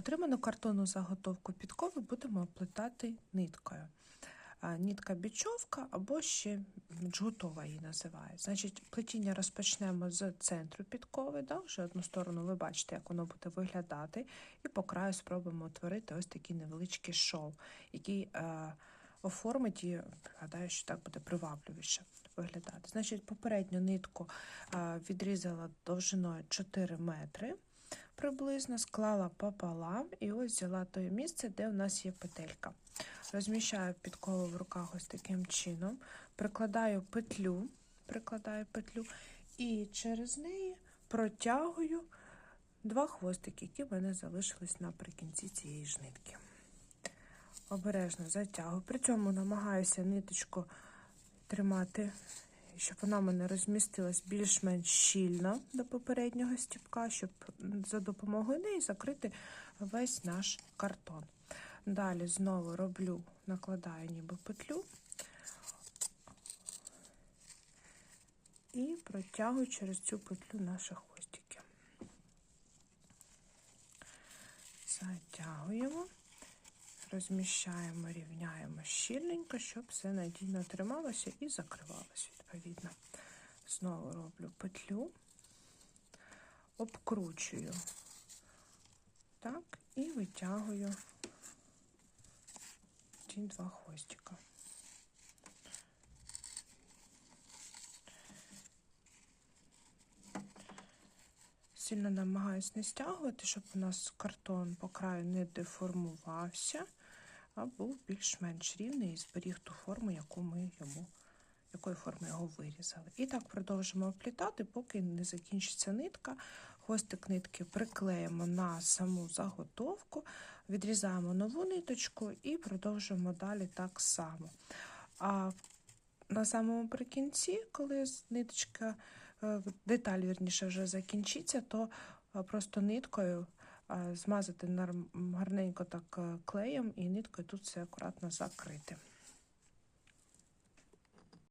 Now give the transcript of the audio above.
Отриману картонну заготовку підкови будемо оплетати ниткою. Нітка бічовка або ще джгутова її називають. Значить, плетіння розпочнемо з центру підкови, да? вже одну сторону ви бачите, як воно буде виглядати, і по краю спробуємо утворити ось такий невеличкий шов, який е, оформить і гадаю, що так буде привабливіше виглядати. Значить, попередню нитку е, відрізала довжиною 4 метри приблизно, склала пополам і ось взяла те місце, де у нас є петелька. Розміщаю підкову в руках ось таким чином, прикладаю петлю, прикладаю петлю і через неї протягую два хвостики, які в мене залишились наприкінці цієї ж нитки. Обережно затягую. При цьому намагаюся ниточку тримати, щоб вона в мене розмістилась більш-менш щільно до попереднього стіпка, щоб за допомогою неї закрити весь наш картон. Далі знову роблю, накладаю ніби петлю і протягую через цю петлю наші хвостики. Затягуємо, розміщаємо, рівняємо щільненько, щоб все надійно трималося і закривалося відповідно. Знову роблю петлю, обкручую так, і витягую ті два хвостика. Сильно намагаюсь не стягувати, щоб у нас картон по краю не деформувався, а був більш-менш рівний і зберіг ту форму, яку ми йому, якої форми його вирізали. І так продовжимо оплітати, поки не закінчиться нитка. Хвостик нитки приклеїмо на саму заготовку, відрізаємо нову ниточку і продовжуємо далі так само. А на самому прикінці, коли ниточка, деталь вірніше вже закінчиться, то просто ниткою змазати гарненько так клеєм і ниткою тут все акуратно закрити.